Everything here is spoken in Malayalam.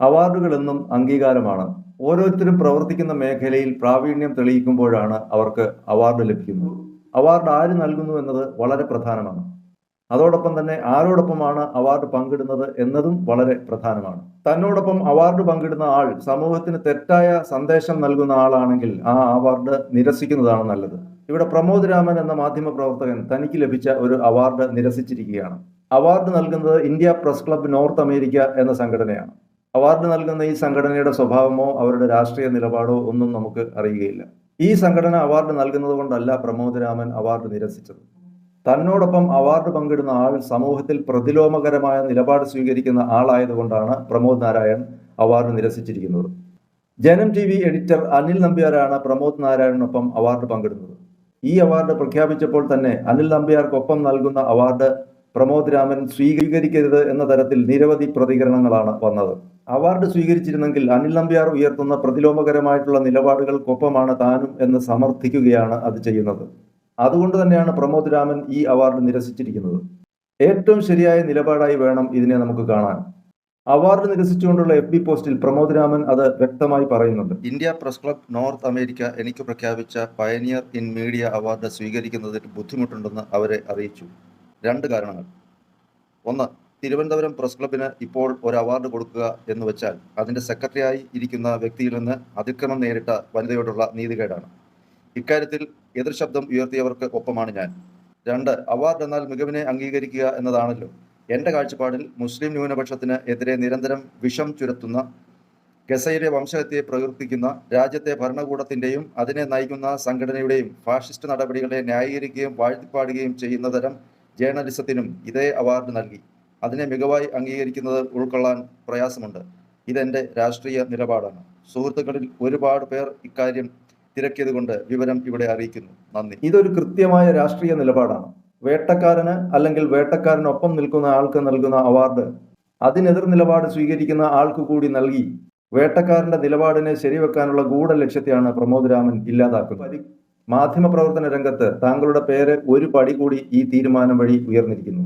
അവാർഡുകൾ എന്നും അംഗീകാരമാണ്. ഓരോരുത്തരും പ്രവർത്തിക്കുന്ന മേഖലയിൽ പ്രാവീണ്യം തെളിയിക്കുമ്പോഴാണ് അവർക്ക് അവാർഡ് ലഭിക്കുന്നത്. അവാർഡ് ആര് നൽകുന്നു എന്നത് വളരെ പ്രധാനമാണ്. അതോടൊപ്പം തന്നെ ആരോടൊപ്പമാണ് അവാർഡ് പങ്കിടുന്നത് എന്നതും വളരെ പ്രധാനമാണ്. തന്നോടൊപ്പം അവാർഡ് പങ്കിടുന്ന ആൾ സമൂഹത്തിന് തെറ്റായ സന്ദേശം നൽകുന്ന ആളാണെങ്കിൽ ആ അവാർഡ് നിരസിക്കുന്നതാണ് നല്ലത്. ഇവിടെ പ്രമോദ് രാമൻ എന്ന മാധ്യമ പ്രവർത്തകൻ തനിക്ക് ലഭിച്ച ഒരു അവാർഡ് നിരസിച്ചിരിക്കുകയാണ്. അവാർഡ് നൽകുന്നത് India press club North America എന്ന സംഘടനയാണ്. അവാർഡ് നൽകുന്ന ഈ സംഘടനയുടെ സ്വഭാവമോ അവരുടെ രാഷ്ട്രീയ നിലപാടോ ഒന്നും നമുക്ക് അറിയുകയില്ല. ഈ സംഘടന അവാർഡ് നൽകുന്നത് കൊണ്ടല്ല പ്രമോദ് രാമൻ അവാർഡ് നിരസിച്ചത്. തന്നോടൊപ്പം അവാർഡ് പങ്കിടുന്ന ആൾ സമൂഹത്തിൽ പ്രതിലോമകരമായ നിലപാട് സ്വീകരിക്കുന്ന ആളായതുകൊണ്ടാണ് Pramod Narayan award നിരസിച്ചിരിക്കുന്നത്. Janam T V editor Anil നമ്പ്യാരാണ് Pramod നാരായണനൊപ്പം അവാർഡ് പങ്കിടുന്നത്. ഈ അവാർഡ് പ്രഖ്യാപിച്ചപ്പോൾ തന്നെ അനിൽ നമ്പ്യാർക്കൊപ്പം നൽകുന്ന അവാർഡ് പ്രമോദ് രാമൻ സ്വീകരിക്കരുത് എന്ന തരത്തിൽ നിരവധി പ്രതികരണങ്ങളാണ് വന്നത്. അവാർഡ് സ്വീകരിച്ചിരുന്നെങ്കിൽ അനിൽ നമ്പ്യാർ ഉയർത്തുന്ന പ്രതിലോമകരമായിട്ടുള്ള നിലപാടുകൾക്കൊപ്പമാണ് താനും എന്ന് സമർത്ഥിക്കുകയാണ് അത് ചെയ്യുന്നത്. അതുകൊണ്ട് തന്നെയാണ് പ്രമോദ് രാമൻ ഈ അവാർഡ് നിരസിച്ചിരിക്കുന്നത്. ഏറ്റവും ശരിയായ നിലപാടായി വേണം ഇതിനെ നമുക്ക് കാണാൻ. അവാർഡ് നിരസിച്ചുകൊണ്ടുള്ള എഫ് ബി പോസ്റ്റിൽ പ്രമോദ് രാമൻ അത് വ്യക്തമായി പറയുന്നുണ്ട്. India press club North America എനിക്ക് പ്രഖ്യാപിച്ച പയനിയർ ഇൻ മീഡിയ അവാർഡ് സ്വീകരിക്കുന്നതിൽ ബുദ്ധിമുട്ടുണ്ടെന്ന് അവരെ അറിയിച്ചു. രണ്ട് കാരണങ്ങൾ. ഒന്ന് തിരുവനന്തപുരം പ്രസ് ക്ലബിന് ഇപ്പോൾ ഒരു അവാർഡ് കൊടുക്കുക എന്ന് വെച്ചാൽ അതിന്റെ സെക്രട്ടറിയായി ഇരിക്കുന്ന വ്യക്തിയിൽ നിന്ന് അതിക്രമം നേരിട്ട വനിതയോടുള്ള നീതികേടാണ്. ഇക്കാര്യത്തിൽ എതിർശബ്ദം ഉയർത്തിയവർക്ക് ഒപ്പമാണ് ഞാൻ. രണ്ട് അവാർഡ് എന്നാൽ മികവിനെ അംഗീകരിക്കുക എന്നതാണല്ലോ. എന്റെ കാഴ്ചപ്പാടിൽ മുസ്ലിം ന്യൂനപക്ഷത്തിന് എതിരെ നിരന്തരം വിഷം ചുരത്തുന്ന ഗസയിലെ വംശഹത്യയെ പ്രകീർത്തിക്കുന്ന രാജ്യത്തെ ഭരണകൂടത്തിന്റെയും അതിനെ നയിക്കുന്ന സംഘടനയുടെയും ഫാഷിസ്റ്റ് നടപടികളെ ന്യായീകരിക്കുകയും വാഴ്ത്തിപ്പാടുകയും ചെയ്യുന്ന തരം ജേർണലിസത്തിനും ഇതേ അവാർഡ് നൽകി. അതിനെ മികവായി അംഗീകരിക്കുന്നത് ഉൾക്കൊള്ളാൻ പ്രയാസമുണ്ട്. ഇതെന്റെ രാഷ്ട്രീയ നിലപാടാണ്. സുഹൃത്തുക്കളിൽ ഒരുപാട് പേർ ഇക്കാര്യം തിരക്കിയത് കൊണ്ട് വിവരം ഇവിടെ അറിയിക്കുന്നു. നന്ദി. ഇതൊരു കൃത്യമായ രാഷ്ട്രീയ നിലപാടാണ്. വേട്ടക്കാരന് അല്ലെങ്കിൽ വേട്ടക്കാരനൊപ്പം നിൽക്കുന്ന ആൾക്ക് നൽകുന്ന അവാർഡ് അതിനെതിർ നിലപാട് സ്വീകരിക്കുന്ന ആൾക്ക് കൂടി നൽകി. വേട്ടക്കാരന്റെ നിലപാടിനെ ശരിവെക്കാനുള്ള ഗൂഢലക്ഷ്യത്തെയാണ് പ്രമോദ് രാമൻ ഇല്ലാതാക്കുന്നത്. മാധ്യമപ്രവർത്തന രംഗത്ത് താങ്കളുടെ പേര് ഒരു പടി കൂടി ഈ തീരുമാനം വഴി ഉയർന്നിരിക്കുന്നു.